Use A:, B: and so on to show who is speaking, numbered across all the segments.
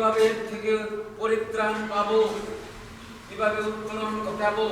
A: কীভাবে এর থেকে পরিত্রাণ পাবো? কীভাবে উত্তোলন ঘটাবো?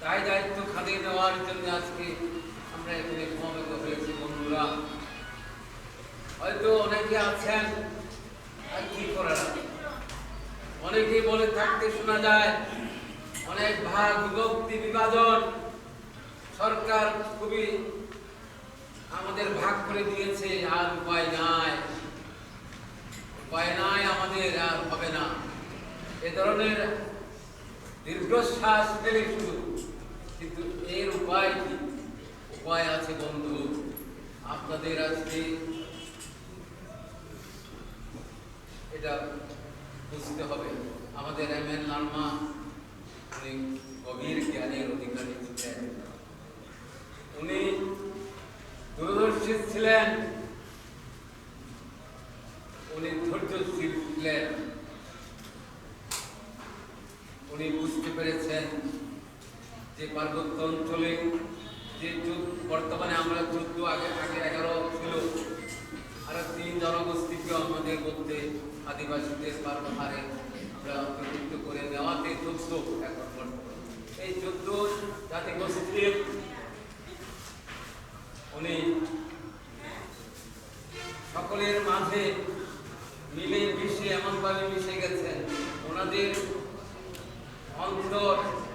A: তাই দায়িত্ব খাদে নেওয়ার জন্য আজকে আমরা এখানে সমবেত হয়েছি বন্ধুরা। হয়তো অনেকে আছেন কি করার? আছে? অনেকেই বলে থাকতে শোনা যায়, অনেক ভাগ বিভক্তি বিভাজন। সরকার খুবই আমাদের ভাগ করে দিয়েছে, আর উপায় নাই। নাই আমাদের আর হবে না। এ ধরনের দীর্ঘশ্বাস পেলে শুধু। কিন্তু এর উপায় কি? উপায় আছে বন্ধু, আপনাদের আজকে এটা বুঝতে হবে। আমাদের এম এন লার্মা গভীর জ্ঞানের অধিকারী ছিলেন উনি দূরদর্শী ছিলেন উনি ধৈর্যশীল ছিলেন উনি বুঝতে পেরেছেন যে পার্বত্য অঞ্চলে যে যুদ্ধ বর্তমানে আমরা যুদ্ধ আগে আগে এগারো ছিল। আর তিন জনগোষ্ঠীকে আমাদের মধ্যে আদিবাসীদের পার্বহারে আমরা অন্তর্ভুক্ত করে নেওয়াতে যুদ্ধ এখন বর্তমানে। এই যুদ্ধ জাতিগোষ্ঠীর উনি সকলের মাঝে মিলে মিশে এমনভাবে মিশে গেছেন। ওনাদের অন্তর,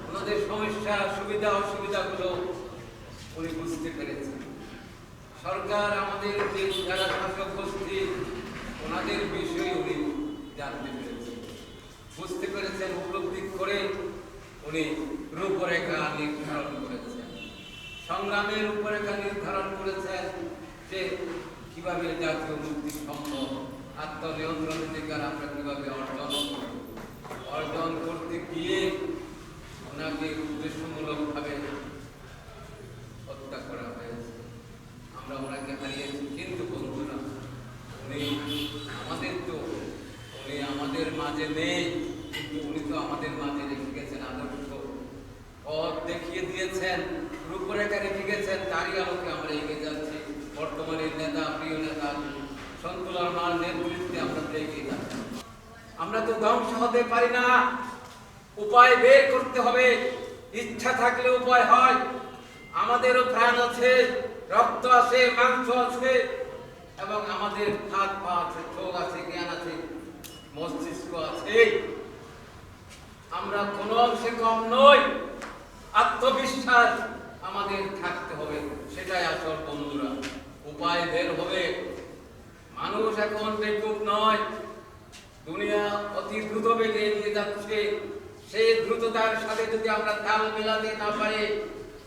A: ওনাদের সমস্যা, সুবিধা, অসুবিধাগুলো উনি বুঝতে পেরেছেন সরকার আমাদের যে যারা শাসক গোষ্ঠী ওনাদের বিষয়ে উনি জানতে পেরেছেন। বুঝতে পেরেছেন, উপলব্ধি করে উনি রূপরেখা নির্ধারণ করেছেন। সংগ্রামের রূপরেখা নির্ধারণ করেছেন যে কীভাবে জাতীয় মুক্তি সম্ভব, আত্মনিয়ন্ত্রণ অধিকার আমরা কীভাবে অর্জন করব। অর্জন করতে গিয়ে ওনাকে উদ্দেশ্যমূলকভাবে হত্যা করা হয়েছে। আমরা ওনাকে হারিয়েছি কিন্তু বন্ধুরা উনি আমাদের তো, উনি আমাদের মাঝে নেই। কিন্তু উনি তো আমাদের মাঝে রেখে গেছেন আদর্শ। পথ দেখিয়ে দিয়েছেন, রূপরেখা রেখে গেছেন, তারই আলোকে আমরা এগিয়ে যাচ্ছি। বর্তমানে নেতা, প্রিয় নেতা, সন্তুলার মার নেতৃত্বে আমরা এগিয়ে যাচ্ছি। আমরা তো ধ্বংস হতে পারি না। উপায় বের করতে হবে। ইচ্ছা থাকলে উপায় হয়। আমাদেরও প্রাণ আছে, রক্ত আছে, মাংস আছে, এবং আমাদের হাত, পা আছে, চোখ আছে, জ্ঞান আছে, মস্তিষ্ক আছে। আমরা কোনো অংশে কম নই, আত্মবিশ্বাস আমাদের থাকতে হবে, সেটাই আসল বন্ধুরা, উপায় বের হবে। মানুষ এখন বেকুব নয়, দুনিয়া অতি দ্রুত বেগে নিয়ে যাচ্ছে সেই দ্রুততার সাথে যদি আমরা তাল মেলাতে না পারি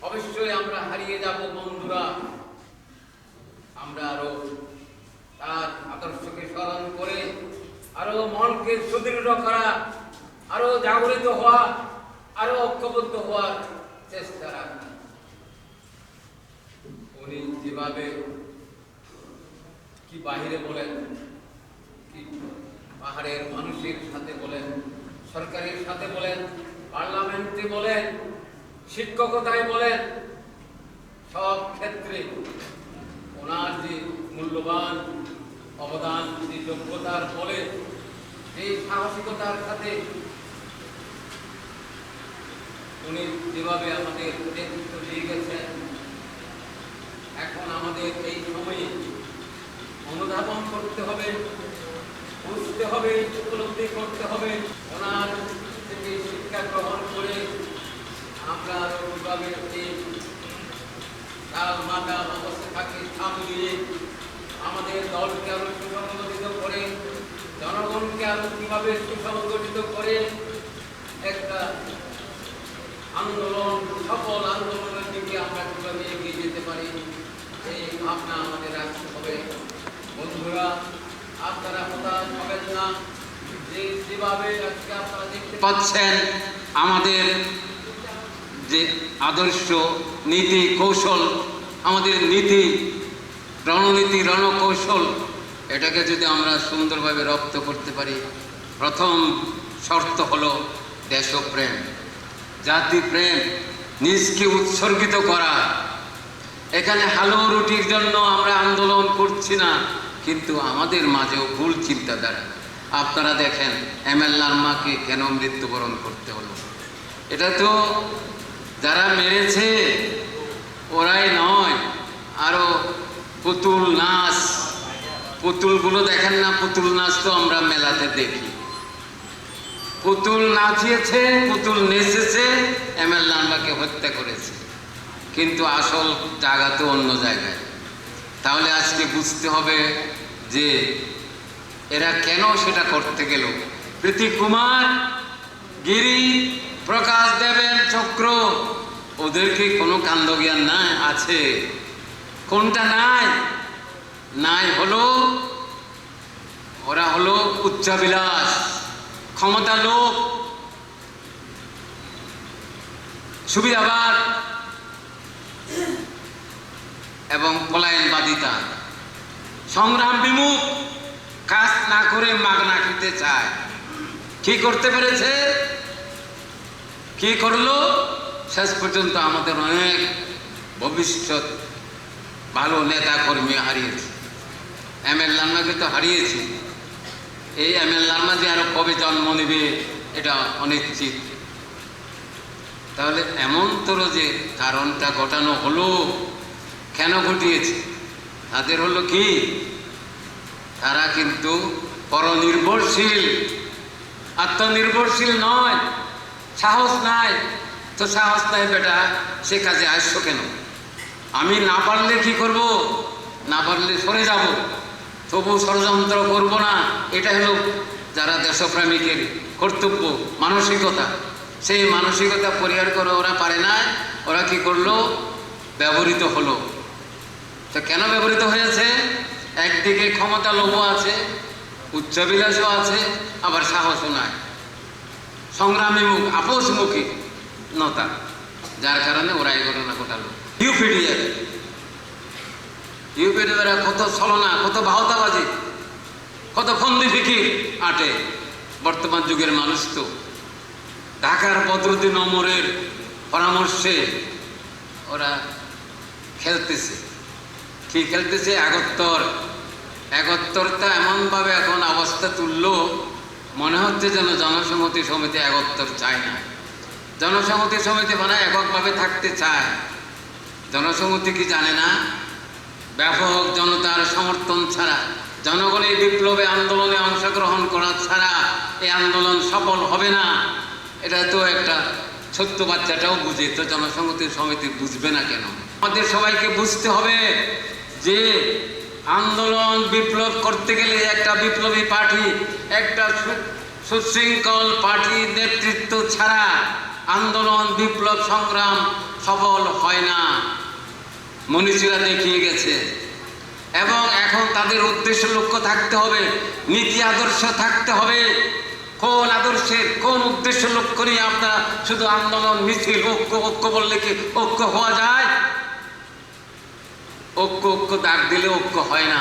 A: অবশ্যই আমরা হারিয়ে যাব, বন্ধুরা। আমরা আরও তার আদর্শকে স্মরণ করে, আরও মনকে সুদৃঢ় করা, আরও জাগরিত হওয়া, আরও ঐক্যবদ্ধ হওয়ার চেষ্টা রাখা উনি যেভাবে কি বাহিরে বলেন, কি পাহাড়ের মানুষের সাথে বলেন, সরকারের সাথে বলেন, পার্লামেন্টে বলেন শিক্ষকতায় বলেন, সব ক্ষেত্রে ওনার যে মূল্যবান অবদান যে যোগ্যতার বলে এই সাহসিকতার সাথে উনি যেভাবে আমাদের নেতৃত্ব দিয়ে গেছেন এখন আমাদের এই সময়ে অনুধাবন করতে হবে বুঝতে হবে উপলব্ধি করতে হবে ওনার থেকে শিক্ষা গ্রহণ করে আমরা আরও কীভাবে এই কাল মাতা অবস্থাকে সামলিয়ে আমাদের দলকে আরও সুসংগঠিত করে জনগণকে আরও কীভাবে সুসংগঠিত করে একটা আন্দোলন, সফল আন্দোলনের দিকে আমরা কীভাবে এগিয়ে যেতে পারি, এই ভাবনা আমাদের রাখতে হবে। বন্ধুরা, আপনারা হতাশ হবেন না, যে যেভাবে আজকে আপনারা দেখতে পাচ্ছেন, আমাদের যে আদর্শ নীতি কৌশল, আমাদের নীতি, রণনীতি, রণকৌশল এটাকে যদি আমরা সুন্দরভাবে রপ্ত করতে পারি, প্রথম শর্ত হলো দেশপ্রেম। জাতিপ্রেম নিজকে উৎসর্গিত করা। এখানে হালো রুটির জন্য আমরা আন্দোলন করছি না, কিন্তু আমাদের মাঝেও ভুল চিন্তাধারা।
B: আপনারা দেখেন, এম এল লালমাকে কেন মৃত্যুবরণ করতে হলো? এটা তো যারা মেরেছে, ওরাই নয় আরও পুতুল, নাচ পুতুলগুলো দেখেন না, পুতুল নাচ তো আমরা মেলাতে দেখি। পুতুল নাচিয়েছে, পুতুল নেচেছে, এম এল লালমাকে হত্যা করেছে। কিন্তু আসল জায়গা তো অন্য জায়গায়। তাহলে আজকে বুঝতে হবে যে এরা কেন সেটা করতে গেল। প্রীতি কুমার, গিরি, প্রকাশ দেবেন, চক্র ওদেরকে কোনো কাণ্ড জ্ঞান নাই? আছে। কোনটা নাই? নাই হলো, ওরা হলো উচ্চাবিলাস ক্ষমতা লোক। সুবিধাবাদ এবং পলায়নবাদিতা। সংগ্রাম বিমুখ, কাজ না করে মাগনা খেতে চায়। কি করতে পেরেছে? কি করল? শেষ পর্যন্ত আমাদের অনেক ভবিষ্যৎ ভালো নেতা কর্মী হারিয়েছে। এম এল লালমাকে তো হারিয়েছি। এই এম এল লালমা যে আরও কবে জন্ম নেবে এটা অনিশ্চিত। তাহলে এমন তোর যে কারণটা ঘটানো হলো, কেন ঘটিয়েছে? তাদের হলো কি? তারা কিন্তু পরনির্ভরশীল, আত্মনির্ভরশীল নয়, সাহস নাই। তো সাহস নাই বেটা, সে কাজে আসছো কেন? আমি না পারলে কি করব? না পারলে সরে যাব। তবু ষড়যন্ত্র করব না। এটা হলো যারা দেশপ্রেমিকের কর্তব্য, মানসিকতা। সেই মানসিকতা পরিহার করে ওরা পারে না, ওরা কি করল? ব্যবহৃত হলো। তো কেন ব্যবহৃত হয়েছে? একদিকে ক্ষমতা লোভ আছে উচ্চবিলাসও আছে, আবার সাহসও নাই। সংগ্রামী মুখ, আপোষমুখী নতা। যার কারণে ওরা এই ঘটনা ঘটালো। ইউপিডিএফ ইউপিডিএফ এরা কত ছলনা, কত ভাওতাবাজি কত ফন্দি ফিকির আটে। বর্তমান যুগের মানুষ তো ঢাকার বদরুদ্দিন অমরের পরামর্শে ওরা খেলতেছে। কি খেলতেছে? একত্তর। একত্তরটা এমনভাবে এখন অবস্থা তুললো, মনে হচ্ছে যেন জনসংহতি সমিতি একত্তর চায় না। জনসংহতি সমিতি মানে এককভাবে থাকতে চায়। জনসংহতি কি জানে না? ব্যাপক জনতার সমর্থন ছাড়া, জনগণের বিপ্লবে আন্দোলনে অংশগ্রহণ করা ছাড়া এই আন্দোলন সফল হবে না। এটা তো একটা ছোট্ট বাচ্চাটাও বুঝে, তো জনসংহতি সমিতি বুঝবে না কেন? আমাদের সবাইকে বুঝতে হবে যে আন্দোলন বিপ্লব করতে গেলে একটা বিপ্লবী পার্টি, একটা সুশৃঙ্খল পার্টির নেতৃত্ব ছাড়া আন্দোলন, বিপ্লব, সংগ্রাম সফল হয় না। মনীষীরা দেখিয়ে গেছে। এবং এখন তাদের উদ্দেশ্য লক্ষ্য থাকতে হবে, নীতি আদর্শ থাকতে হবে। কোন আদর্শের কোন উদ্দেশ্য লক্ষ্য নিয়ে আপনারা শুধু আন্দোলন, মিছিল, ঐক্য ঐক্য বললে কি ঐক্য হওয়া যায়? ঐক্য ঐক্য দাগ দিলে ঐক্য হয় না।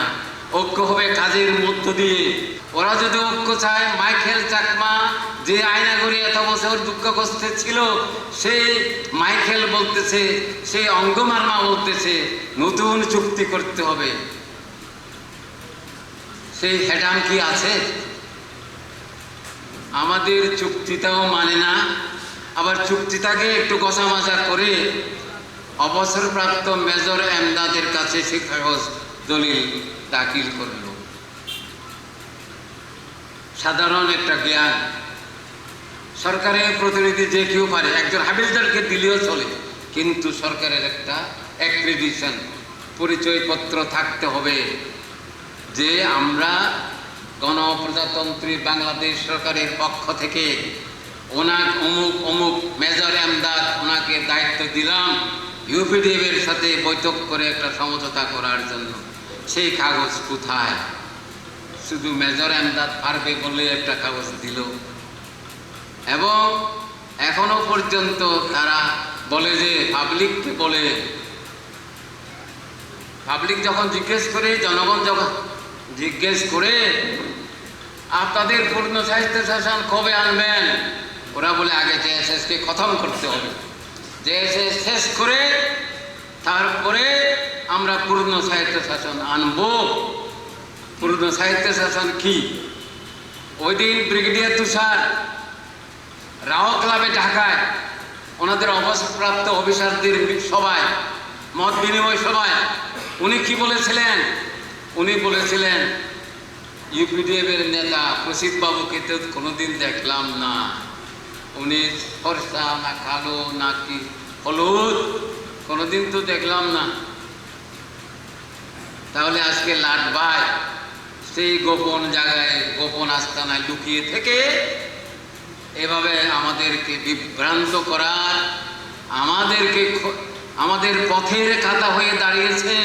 B: ঐক্য হবে কাজের মধ্য দিয়ে। ওরা যদি ঐক্য চায়, মাইকেল চাকমা যে আয়নাগরি এত বছর দুঃখ কষ্টে ছিল সেই মাইকেল বলতেছে সেই অঙ্গমার্মা বলতেছে, নতুন চুক্তি করতে হবে। সেই হেডাম কি আছে? আমাদের চুক্তিটাও মানে না, আবার চুক্তিটাকে একটু কষা মাজা করে অবসরপ্রাপ্ত মেজর এমদাদের কাছে সে কাগজ দলিল দাখিল করল। সাধারণ একটা জ্ঞান। সরকারের প্রতিনিধি যে কেউ পারে, একজন হাবিলদারকে দিলেও চলে, কিন্তু সরকারের একটা অ্যাক্রেডিশন পরিচয়পত্র থাকতে হবে যে আমরা গণপ্রজাতন্ত্রী বাংলাদেশ সরকারের পক্ষ থেকে ওনার অমুক অমুক মেজর আমদাদ ওনাকে দায়িত্ব দিলাম ইউপিডিএফ এর সাথে বৈঠক করে একটা সমঝোতা করার জন্য। সেই কাগজ কোথায়? শুধু মেজর এমদাদ পারবে বলে একটা কাগজ দিল। এবং এখনও পর্যন্ত তারা বলে যে পাবলিককে বলে, পাবলিক যখন জিজ্ঞেস করে, জনগণ যখন জিজ্ঞেস করে আপনাদের পূর্ণ সাহিত্য শাসন কবে আনবেন? ওরা বলে, আগে জেএসএসকে খতম করতে হবে। জেএসএস শেষ করে তারপরে আমরা পূর্ণ সাহিত্য শাসন আনব। পূর্ণ সাহিত্য শাসন কি? ওই দিন ব্রিগেডিয়ার তুষার রাও ক্লাবে ঢাকায় ওনাদের অবসরপ্রাপ্ত অফিসারদের সবাই মত বিনিময় সভায়, উনি কি বলেছিলেন? উনি বলেছিলেন ইউপিডিএফ এর নেতা প্রসিদ্ধ বাবুকে তো কোনোদিন দেখলাম না। উনি ফর্সা না কালো না কি, হলুদ, কোনোদিন তো দেখলাম না। তাহলে আজকে লাট ভাই সেই গোপন জায়গায়, গোপন আস্তানায় লুকিয়ে থেকে এভাবে আমাদেরকে বিভ্রান্ত করার, আমাদেরকে আমাদের পথের খাতা হয়ে দাঁড়িয়েছে।